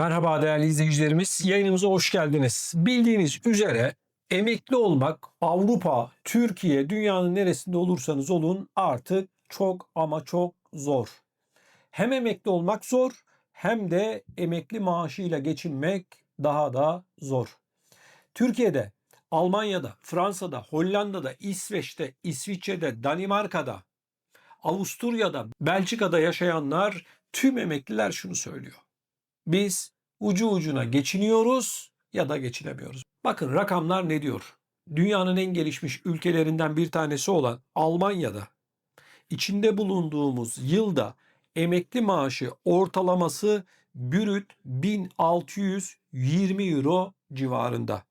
Merhaba değerli izleyicilerimiz. Yayınımıza hoş geldiniz. Bildiğiniz üzere emekli olmak Avrupa, Türkiye, dünyanın neresinde olursanız olun artık çok ama çok zor. Hem emekli olmak zor hem de emekli maaşıyla geçinmek daha da zor. Türkiye'de, Almanya'da, Fransa'da, Hollanda'da, İsveç'te, İsviçre'de, Danimarka'da, Avusturya'da, Belçika'da yaşayanlar tüm emekliler şunu söylüyor. Biz ucu ucuna geçiniyoruz ya da geçinemiyoruz. Bakın rakamlar ne diyor? Dünyanın en gelişmiş ülkelerinden bir tanesi olan Almanya'da içinde bulunduğumuz yılda emekli maaşı ortalaması brüt 1620 euro civarında.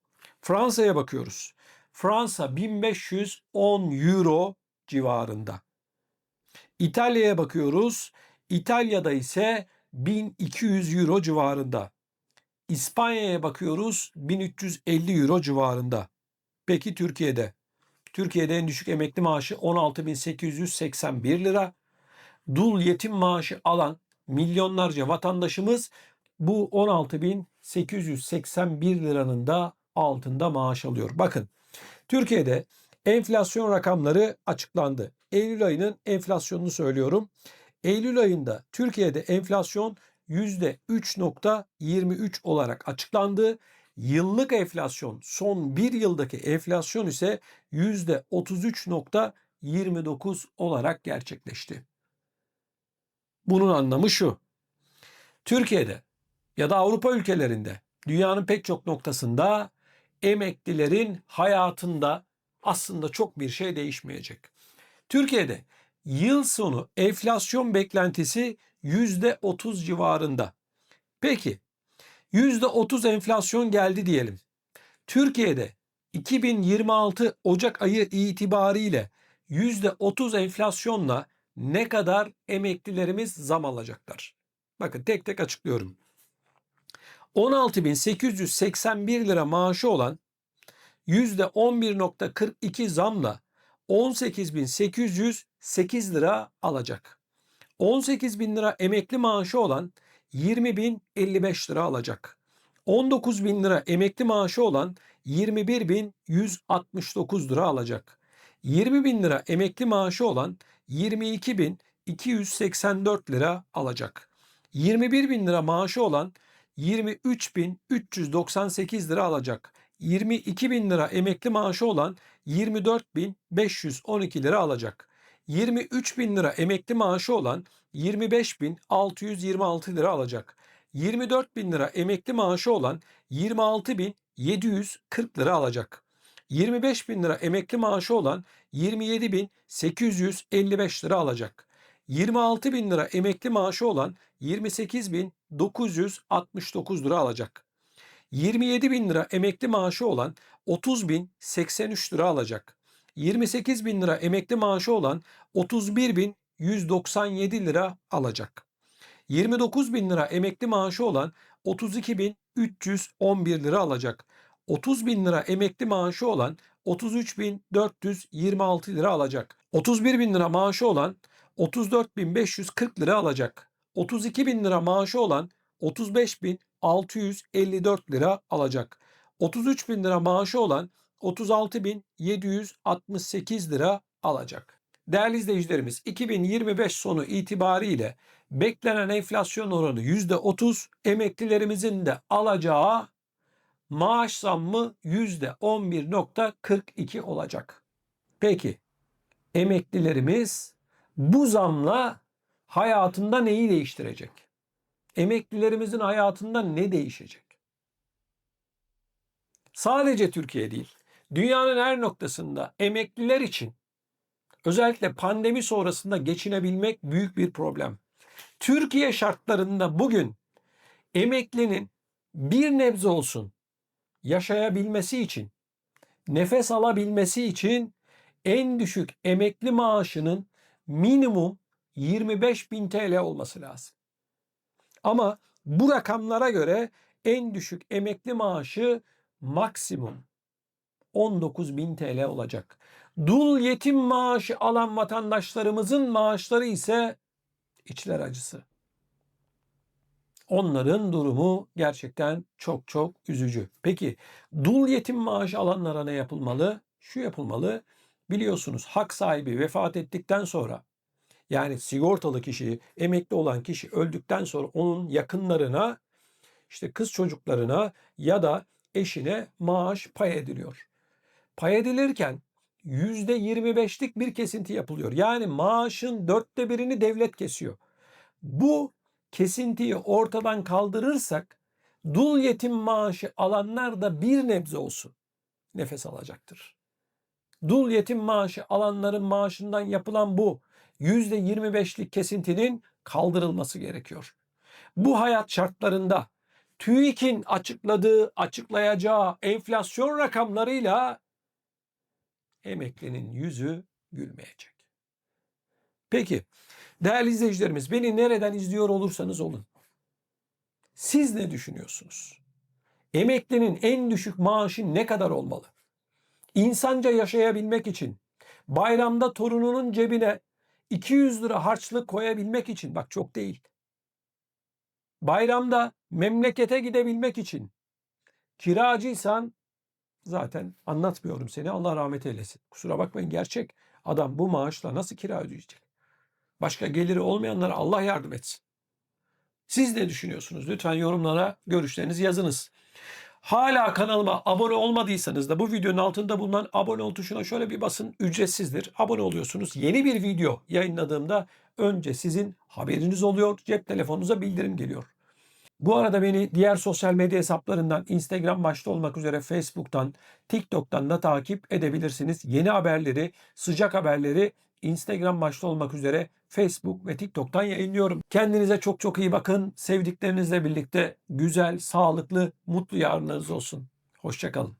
Fransa'ya bakıyoruz. Fransa 1510 euro civarında. İtalya'ya bakıyoruz. İtalya'da ise 1200 euro civarında. İspanya'ya bakıyoruz 1350 euro civarında. Peki Türkiye'de? Türkiye'de en düşük emekli maaşı 16.881 lira. Dul yetim maaşı alan milyonlarca vatandaşımız bu 16.881 liranın da altında maaş alıyor. Bakın Türkiye'de enflasyon rakamları açıklandı. Eylül ayının enflasyonunu söylüyorum. Eylül ayında Türkiye'de enflasyon %3.23 olarak açıklandı. Yıllık enflasyon son bir yıldaki enflasyon ise %33.29 olarak gerçekleşti. Bunun anlamı şu. Türkiye'de ya da Avrupa ülkelerinde dünyanın pek çok noktasında emeklilerin hayatında aslında çok bir şey değişmeyecek. Türkiye'de yıl sonu enflasyon beklentisi %30 civarında. Peki %30 enflasyon geldi diyelim. Türkiye'de 2026 Ocak ayı itibariyle %30 enflasyonla ne kadar emeklilerimiz zam alacaklar? Bakın tek tek açıklıyorum. 16.881 lira maaşı olan %11.42 zamla 18.808 lira alacak. 18 bin lira emekli maaşı olan 20 bin 55 lira alacak. 19 bin lira emekli maaşı olan 21 bin 169 lira alacak. 20 bin lira emekli maaşı olan 22 bin 284 lira alacak. 21 bin lira maaşı olan 23 bin 398 lira alacak. 22 bin lira emekli maaşı olan 24 bin 512 lira alacak. 23 bin lira emekli maaşı olan 25 bin 626 lira alacak. 24 bin lira emekli maaşı olan 26 bin 740 lira alacak. 25 bin lira emekli maaşı olan 27 bin 855 lira alacak. 26 bin lira emekli maaşı olan 28 bin 969 lira alacak. 27 bin lira emekli maaşı olan 30 bin 83 lira alacak. 28 bin lira emekli maaşı olan 31 bin 197 lira alacak. 29 bin lira emekli maaşı olan 32 bin 311 lira alacak. 30 bin lira emekli maaşı olan 33 bin 426 lira alacak. 31 bin lira maaşı olan 34 bin 540 lira alacak. 32 bin lira maaşı olan 35 bin 654 lira alacak. 33 bin lira maaşı olan 36.768 lira alacak. Değerli izleyicilerimiz 2025 sonu itibariyle beklenen enflasyon oranı %30, emeklilerimizin de alacağı maaş zammı %11.42 olacak. Peki emeklilerimiz bu zamla hayatında neyi değiştirecek? Emeklilerimizin hayatında ne değişecek? Sadece Türkiye değil, dünyanın her noktasında emekliler için özellikle pandemi sonrasında geçinebilmek büyük bir problem. Türkiye şartlarında bugün emeklinin bir nebze olsun yaşayabilmesi için, nefes alabilmesi için en düşük emekli maaşının minimum 25 bin TL olması lazım. Ama bu rakamlara göre en düşük emekli maaşı maksimum 19 bin TL olacak. Dul yetim maaşı alan vatandaşlarımızın maaşları ise içler acısı. Onların durumu gerçekten çok çok üzücü. Peki dul yetim maaşı alanlara ne yapılmalı? Şu yapılmalı. Biliyorsunuz hak sahibi vefat ettikten sonra yani sigortalı kişi, emekli olan kişi öldükten sonra onun yakınlarına işte kız çocuklarına ya da eşine maaş pay ediliyor. Pay edilirken %25'lik bir kesinti yapılıyor. Yani maaşın dörtte birini devlet kesiyor. Bu kesintiyi ortadan kaldırırsak dul yetim maaşı alanlar da bir nebze olsun nefes alacaktır. Dul yetim maaşı alanların maaşından yapılan bu %25'lik kesintinin kaldırılması gerekiyor. Bu hayat şartlarında TÜİK'in açıkladığı, açıklayacağı enflasyon rakamlarıyla emeklinin yüzü gülmeyecek. Peki değerli izleyicilerimiz beni nereden izliyor olursanız olun. Siz ne düşünüyorsunuz? Emeklinin en düşük maaşı ne kadar olmalı? İnsanca yaşayabilmek için bayramda torununun cebine 200 lira harçlık koyabilmek için bak çok değil. Bayramda memlekete gidebilmek için kiracıysan zaten anlatmıyorum seni Allah rahmet eylesin. Kusura bakmayın gerçek adam bu maaşla nasıl kira ödeyecek? Başka geliri olmayanlara Allah yardım etsin. Siz ne düşünüyorsunuz? Lütfen yorumlara görüşlerinizi yazınız. Hala kanalıma abone olmadıysanız da bu videonun altında bulunan abone ol tuşuna şöyle bir basın ücretsizdir. Abone oluyorsunuz. Yeni bir video yayınladığımda önce sizin haberiniz oluyor. Cep telefonunuza bildirim geliyor. Bu arada beni diğer sosyal medya hesaplarından Instagram başta olmak üzere Facebook'tan, TikTok'tan da takip edebilirsiniz. Yeni haberleri, sıcak haberleri Instagram başta olmak üzere Facebook ve TikTok'tan yayınlıyorum. Kendinize çok çok iyi bakın. Sevdiklerinizle birlikte güzel, sağlıklı, mutlu yarınlarınız olsun. Hoşçakalın.